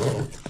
Oh.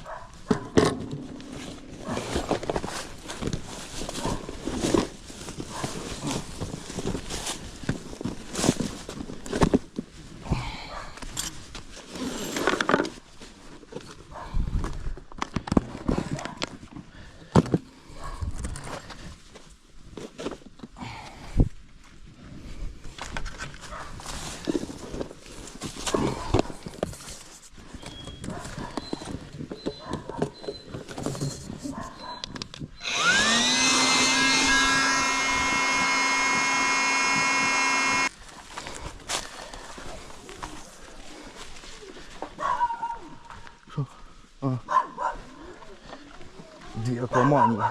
Акваманії.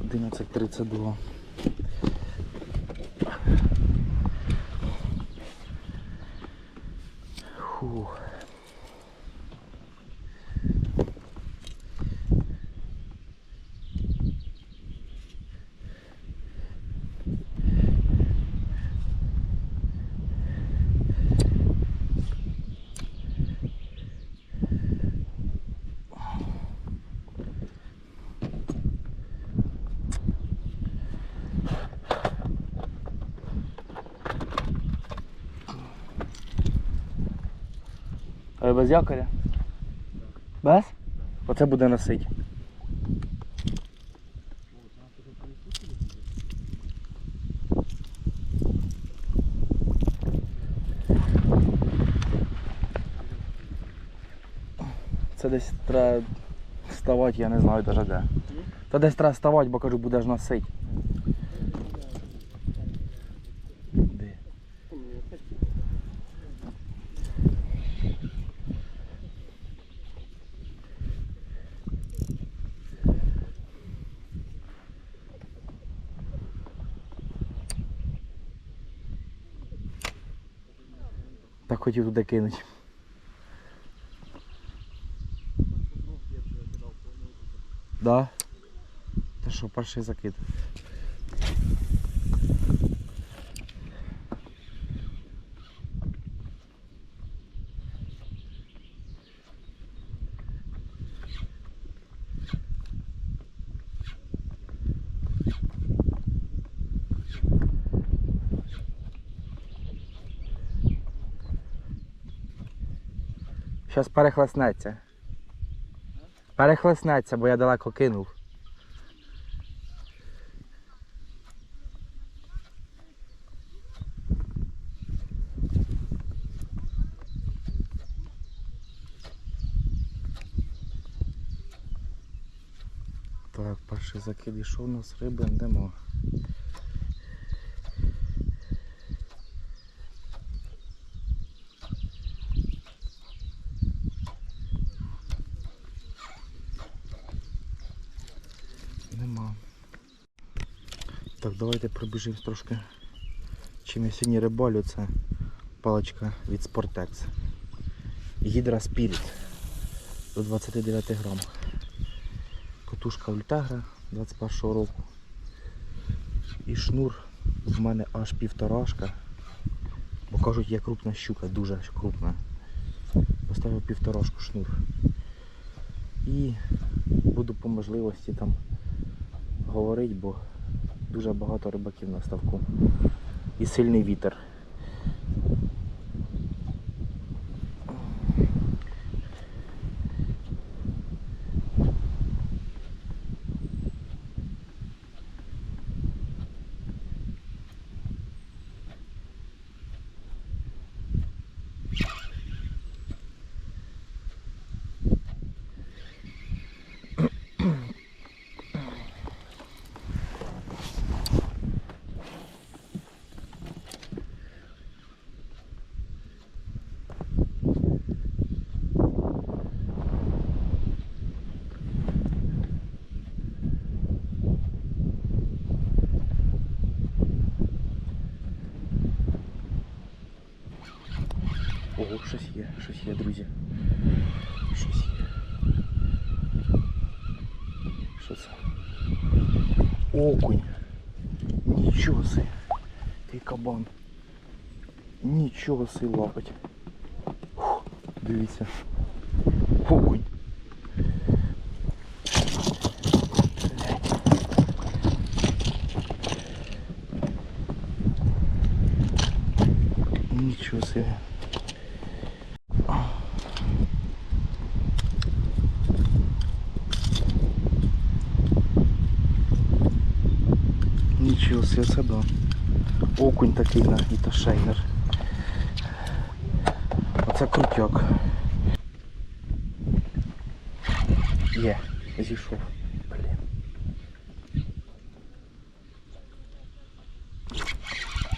Одинадцять тридцять два. Фух. А ви без якоря? Без? Оце буде носить. Це десь треба вставати, я не знаю навіть де. Та десь треба вставати, бо кажу, будеш носити. Де? Так хотів туди кинути. Да? Та що, перший закид. Зараз перехлеснеться. Перехлеснеться, бо я далеко кинув. Так, перший закид ішов, у нас риби нема. Так, давайте пробіжимо трошки. Чим я сьогодні рибалю, це паличка від Sportex. Гідра Spirit до 29 грам. Катушка Ультегра 21 року. І шнур в мене аж півторашка. Бо кажуть, є крупна щука, дуже крупна. Поставив півторашку шнур. І буду по можливості там говорити, бо дуже багато рибаків на ставку. І сильний вітер. щось є, щось є, друзі. Щось є. Що це? Окунь. Нічого си. Який кабан. Нічого си лапать. Фух, дивіться. Окунь. Блядь. Нічого собі. Нічого собі, це да. Окунь такий на і то шейнер. Оце крутяк. Є, зійшов. Блін.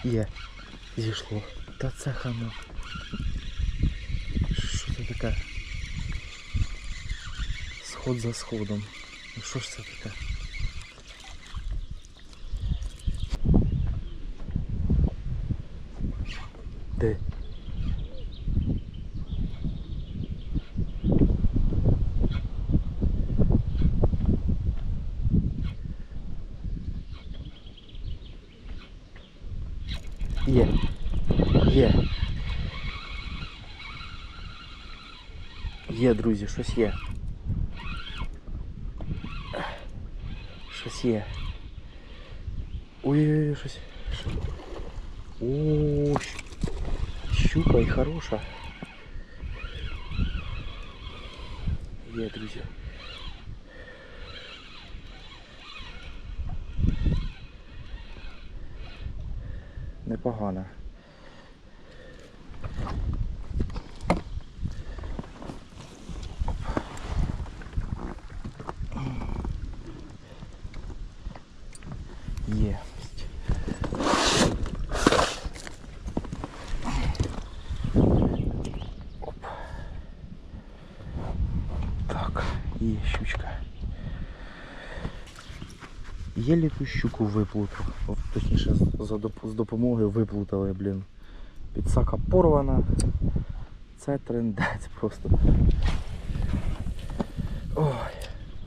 Є. Зійшло. Та це хано. Що це таке? Сход за сходом. Ну що ж це таке? Де? Є. Є. Є, друзі, щось є. Щось є. Ой-ой-ой, щось. Що? Щука і хороша. Є, друзі. Непогана. Є. Оп. Так, є щучка. Єлі ту щуку виплутав. Точніше, з допомогою виплутали, блін. Підсака порвана. Це трендець просто. Ой.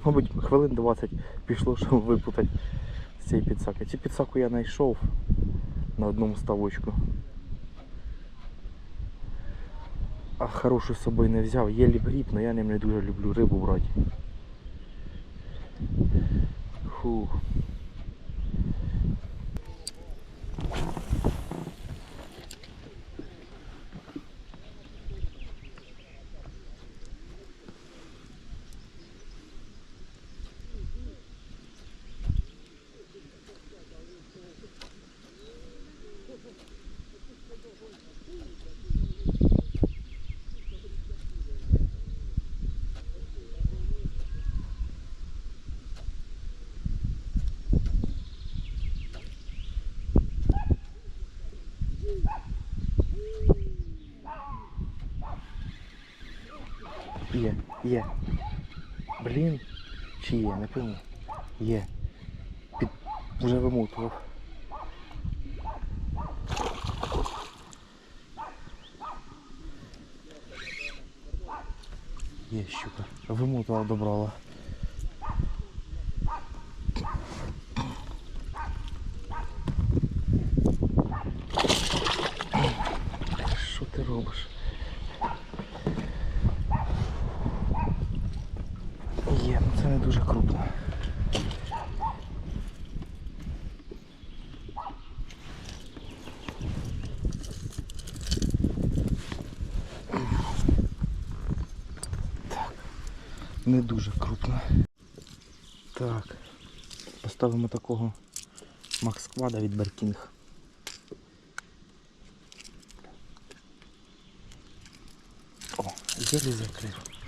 Мабуть, хвилин 20 пішло, щоб випутати з цієї підсаки. Цю підсаку я знайшов на одному ставочку. А хорошу з собою не взяв. Є гріб, але я ним не дуже люблю рибу брати. Фух. Є, є. Блін. Чи є, не пойму. Є. Під... Вже вимотував. Є щука. Вимотував, добрала. Що ти робиш? Є, ну це не дуже крупно. Так, не дуже крупно. Так, поставимо такого Макс Квада від Беркінг. О, єлі закрив.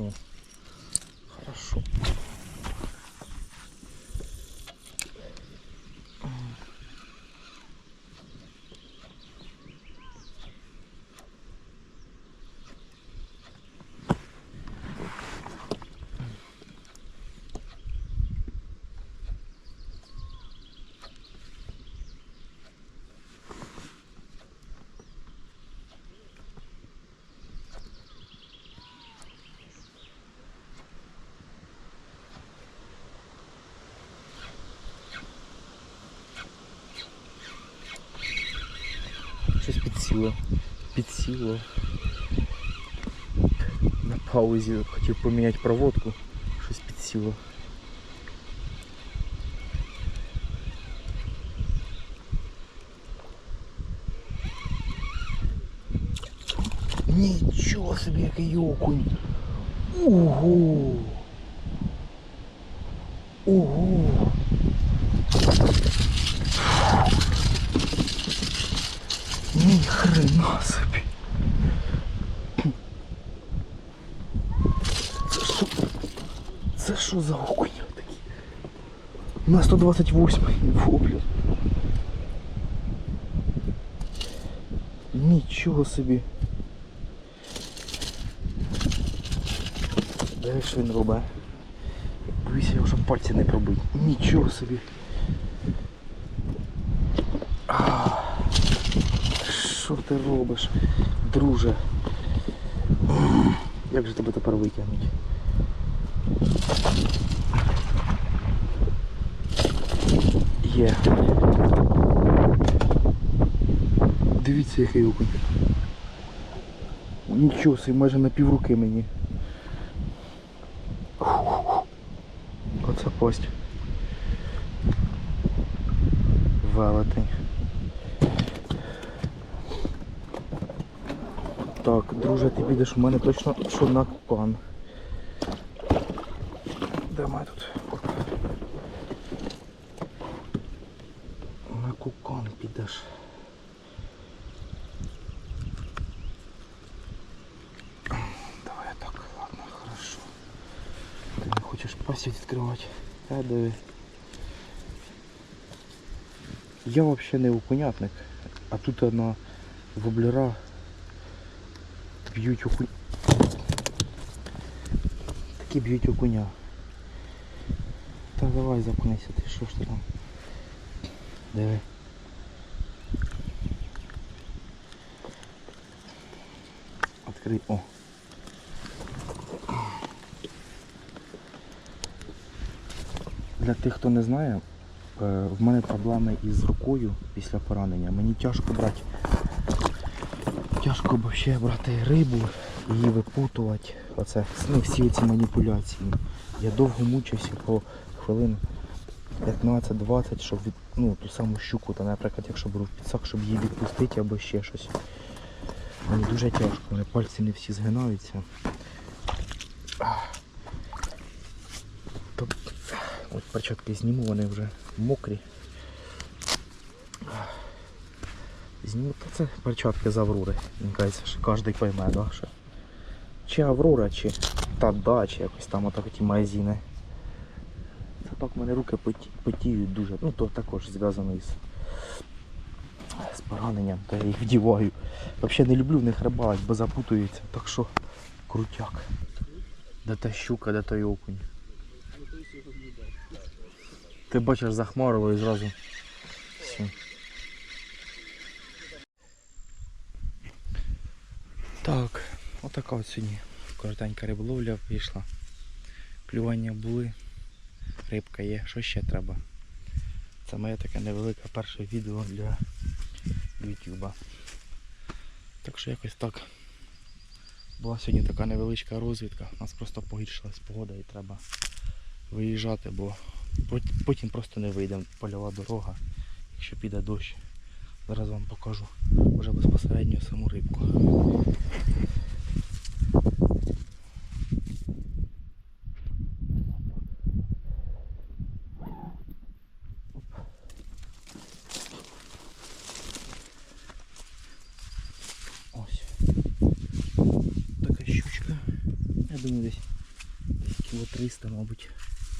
А підсіло. Підсіло. На паузі хотів поміняти проводку. Щось підсіло. Нічого собі, який окунь. Ого. Ого. Хрена собі. Це що? Це що за окунь такі? На 128 воблін. Нічого собі. Де що він робить? Боюся його, щоб пальці не пробить. Нічого собі. А, Що ти робиш, друже? Як же тебе тепер витягнути? Є. Дивіться, який окунь. Нічого собі, майже на півруки мені. Оце кость. Так, друже, ти підеш у мене точно на кукан. Де має тут? На кукан підеш. Давай так, ладно, хорошо. Ти не хочеш пасть відкривати? Та диви. Я взагалі не окунятник, а тут на воблера б'ють окунь. Такі б'ють окуня. Та давай запнися, ти що ж ти там? Диви. Открий. О. Для тих, хто не знає, е, в мене проблеми із рукою після поранення. Мені тяжко брати. Тяжко взагалі брати рибу, її випутувати. Оце ну, всі ці маніпуляції. Я довго мучився по хвилин 15-20, щоб від, ну, ту саму щуку, та, наприклад, якщо беру в підсак, щоб її відпустити або ще щось. Мені дуже тяжко, у мене пальці не всі згинаються. От перчатки зніму, вони вже мокрі. Та це перчатки з Аврори. Мені кажеться, що кожен пойме, да, що. Чи Аврора, чи Тада, чи якось там отак ті магазини. Це так в мене руки поті- потіють дуже. Ну то також зв'язано із з пораненням, то я їх вдіваю. Взагалі не люблю в них рибалити, бо запутуються. Так що крутяк. Де та щука, де той окунь. Ти бачиш за хмарою і зразу. Так, отака от сьогодні коротенька риболовля вийшла. Клювання були, рибка є, що ще треба? Це моє таке невелике перше відео для Ютуба. Так що якось так. Була сьогодні така невеличка розвідка. У нас просто погіршилась погода і треба виїжджати, бо потім просто не вийде польова дорога, якщо піде дощ. Зараз вам покажу вже безпосередньо саму рибку. Ось. Така щучка. Я думаю, десь, кіло 300, мабуть.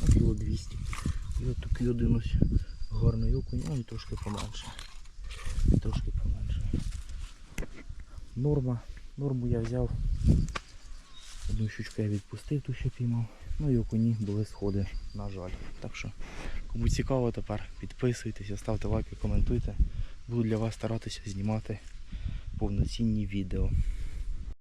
Ну, кіло 200. І от такий один гарний окунь, ну і трошки поменше. Трошки. Норма. Норму я взяв. Одну щучку я відпустив, ту що піймав. Ну і окуні були сходи, на жаль. Так що, кому цікаво тепер, підписуйтесь, ставте лайки, коментуйте. Буду для вас старатися знімати повноцінні відео.